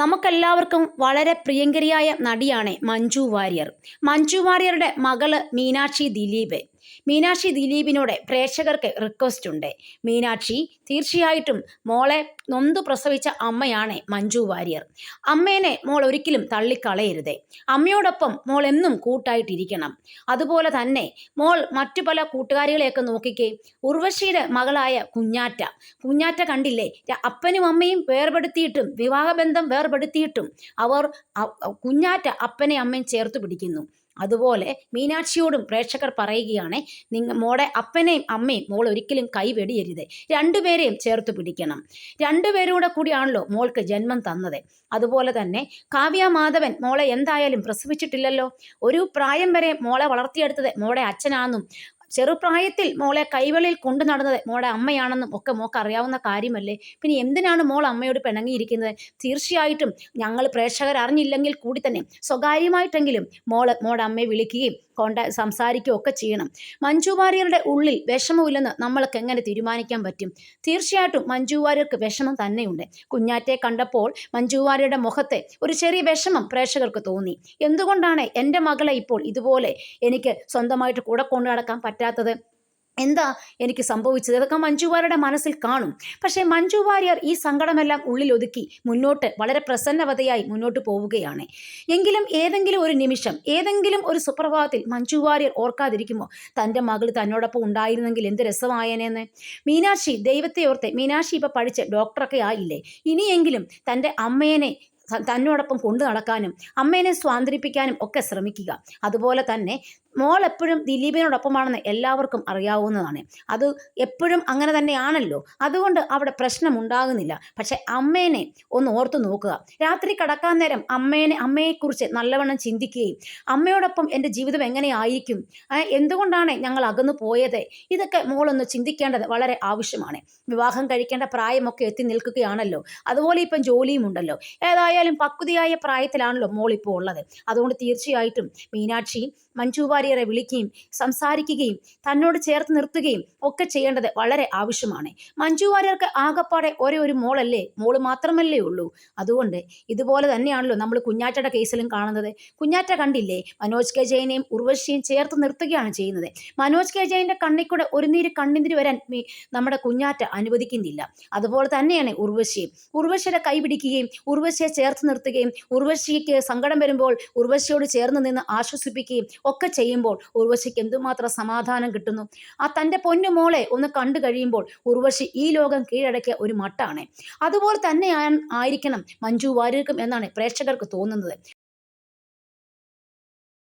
നമുക്കെല്ലാവർക്കും വളരെ പ്രിയങ്കരിയായ നടിയാണ് മഞ്ജു വാര്യർ. മഞ്ജു വാര്യരുടെ മകൾ മീനാക്ഷി ദിലീപ്. മീനാക്ഷി ദിലീപിനോട് പ്രേക്ഷകർക്ക് റിക്വസ്റ്റ് ഉണ്ട്. മീനാക്ഷി തീർച്ചയായിട്ടും മോളെ നൊന്തു പ്രസവിച്ച അമ്മയാണ് മഞ്ജു വാര്യർ. അമ്മേനെ മോൾ ഒരിക്കലും തള്ളിക്കളയരുത്. അമ്മയോടൊപ്പം മോൾ എന്നും കൂട്ടായിട്ടിരിക്കണം. അതുപോലെ തന്നെ മോൾ മറ്റു പല കൂട്ടുകാരികളെയൊക്കെ നോക്കിക്കേ ഉർവശിയുടെ മകളായ കുഞ്ഞാറ്റ. കുഞ്ഞാറ്റ കണ്ടില്ലേ? അപ്പനും അമ്മയും വേർപെടുത്തിയിട്ടും വിവാഹബന്ധം വേർപെടുത്തിയിട്ടും അവർ കുഞ്ഞാറ്റ അപ്പനെ അമ്മയും ചേർത്ത് പിടിക്കുന്നു. അതുപോലെ മീനാക്ഷിയോടും പ്രേക്ഷകർ പറയുകയാണ് നിങ്ങ മോടെ അപ്പനെയും അമ്മയും മോൾ ഒരിക്കലും കൈവെടിയരുത്. രണ്ടുപേരെയും ചേർത്ത് പിടിക്കണം. രണ്ടുപേരൂടെ കൂടിയാണല്ലോ മോൾക്ക് ജന്മം തന്നത്. അതുപോലെ തന്നെ കാവ്യ മാധവൻ മോളെ എന്തായാലും പ്രസവിച്ചിട്ടില്ലല്ലോ. ഒരു പ്രായം വരെ മോളെ വളർത്തിയെടുത്തത് മോളെ അച്ഛനാണെന്നും ചെറുപ്രായത്തിൽ മോളെ കൈവെളിയിൽ കൊണ്ടു നടന്നത് മോളെ അമ്മയാണെന്നും ഒക്കെ മോക്ക് അറിയാവുന്ന കാര്യമല്ലേ? പിന്നെ എന്തിനാണ് മോൾ അമ്മയോട് പിണങ്ങിയിരിക്കുന്നത്? തീർച്ചയായിട്ടും ഞങ്ങൾ പ്രേക്ഷകർ അറിഞ്ഞില്ലെങ്കിൽ കൂടി തന്നെ സ്വകാര്യമായിട്ടെങ്കിലും മോൾ മോടെ അമ്മയെ വിളിക്കുകയും കോണ്ടാ സംസാരിക്കുകയും ഒക്കെ ചെയ്യണം. മഞ്ജു വാര്യരുടെ ഉള്ളിൽ വിഷമമില്ലെന്ന് നമ്മൾക്ക് എങ്ങനെ തീരുമാനിക്കാൻ പറ്റും? തീർച്ചയായിട്ടും മഞ്ജു വാര്യർക്ക് വിഷമം തന്നെയുണ്ട്. കുഞ്ഞാറ്റെ കണ്ടപ്പോൾ മഞ്ജു വാര്യരുടെ മുഖത്തെ ഒരു ചെറിയ വിഷമം പ്രേക്ഷകർക്ക് തോന്നി. എന്തുകൊണ്ടാണ് എന്റെ മകളെ ഇപ്പോൾ ഇതുപോലെ എനിക്ക് സ്വന്തമായിട്ട് കൂടെ കൊണ്ടു നടക്കാൻ പറ്റാത്തത്. എന്താ എനിക്ക് സംഭവിച്ചത്? ഇതൊക്കെ മഞ്ജുവാരിയുടെ മനസ്സിൽ കാണും. പക്ഷേ മഞ്ജു വാര്യർ ഈ സങ്കടമെല്ലാം ഉള്ളിൽ ഒതുക്കി മുന്നോട്ട് വളരെ പ്രസന്നവതയായി മുന്നോട്ട് പോവുകയാണ്. എങ്കിലും ഏതെങ്കിലും ഒരു നിമിഷം ഏതെങ്കിലും ഒരു സുപ്രഭാതത്തിൽ മഞ്ജു വാര്യർ ഓർക്കാതിരിക്കുമോ? തന്റെ മകൾ തന്നോടൊപ്പം ഉണ്ടായിരുന്നെങ്കിൽ എന്ത് രസമായേനെന്ന്? മീനാക്ഷി ദൈവത്തെ ഓർത്ത് മീനാക്ഷി ഇപ്പം പഠിച്ച് ഡോക്ടറൊക്കെ ആയില്ലേ? ഇനിയെങ്കിലും തന്റെ അമ്മേനെ തന്നോടൊപ്പം കൊണ്ടു നടക്കാനും അമ്മേനെ സ്വാതന്ത്ര്യപ്പിക്കാനും ഒക്കെ ശ്രമിക്കുക. അതുപോലെ തന്നെ മോൾ എപ്പോഴും ദിലീപിനോടൊപ്പമാണെന്ന് എല്ലാവർക്കും അറിയാവുന്നതാണ്. അത് എപ്പോഴും അങ്ങനെ തന്നെയാണല്ലോ. അതുകൊണ്ട് അവിടെ പ്രശ്നം ഉണ്ടാകുന്നില്ല പക്ഷെ അമ്മേനെ ഒന്ന് ഓർത്തു നോക്കുക. രാത്രി കടക്കാൻ നേരം അമ്മേനെ അമ്മയെക്കുറിച്ച് നല്ലവണ്ണം ചിന്തിക്കുകയും അമ്മയോടൊപ്പം എന്റെ ജീവിതം എങ്ങനെയായിരിക്കും? എന്തുകൊണ്ടാണ് ഞങ്ങൾ അകന്നു പോയത്? ഇതൊക്കെ മോളൊന്ന് ചിന്തിക്കേണ്ടത് വളരെ ആവശ്യമാണ്. വിവാഹം കഴിക്കേണ്ട പ്രായമൊക്കെ എത്തി നിൽക്കുകയാണല്ലോ. അതുപോലെ ഇപ്പം ജോലിയും ഉണ്ടല്ലോ. ഏതായാലും പക്വതയായ പ്രായത്തിലാണല്ലോ മോൾ ഇപ്പോൾ ഉള്ളത്. അതുകൊണ്ട് തീർച്ചയായിട്ടും മീനാക്ഷി മഞ്ജു വാര്യരെ വിളിക്കുകയും സംസാരിക്കുകയും തന്നോട് ചേർത്ത് നിർത്തുകയും ഒക്കെ ചെയ്യേണ്ടത് വളരെ ആവശ്യമാണ്. മഞ്ജു വാര്യർക്ക് ആകപ്പാടെ ഒരേ ഒരു മോളല്ലേ? മോൾ മാത്രമല്ലേ ഉള്ളൂ. അതുകൊണ്ട് ഇതുപോലെ തന്നെയാണല്ലോ നമ്മൾ കുഞ്ഞാറ്റയുടെ കേസിലും കാണുന്നത്. കുഞ്ഞാറ്റ കണ്ടില്ലേ? മനോജ് കെ ജയനെയും ഉർവശിയും ചേർത്ത് നിർത്തുകയാണ് ചെയ്യുന്നത്. മനോജ് കെ ജയന്റെ കണ്ണിക്കൂടെ ഒരു നീര് കണ്ണിന്തിരി വരാൻ നമ്മുടെ കുഞ്ഞാറ്റ അനുവദിക്കുന്നില്ല. അതുപോലെ തന്നെയാണ് ഉർവശിയും ഉർവശിയുടെ കൈ പിടിക്കുകയും ഉർവശിയെ ചേർത്ത് നിർത്തുകയും ഉർവശിക്ക് സങ്കടം വരുമ്പോൾ ഉർവശിയോട് ചേർന്ന് നിന്ന് ആശ്വസിപ്പിക്കുകയും ഒക്കെ ചെയ്യുമ്പോൾ ഉർവശിക്ക് എന്തുമാത്രം സമാധാനം കിട്ടുന്നു? ആ തന്റെ പൊന്നു മോളെ ഒന്ന് കണ്ടു കഴിയുമ്പോൾ ഉർവശി ഈ ലോകം കീഴടക്കിയ ഒരു മട്ടാണ്. അതുപോലെ തന്നെ ആയിരിക്കണം മഞ്ജു വാര്യർക്കും എന്നാണ് പ്രേക്ഷകർക്ക് തോന്നുന്നത്.